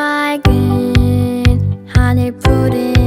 맑은 하늘 푸른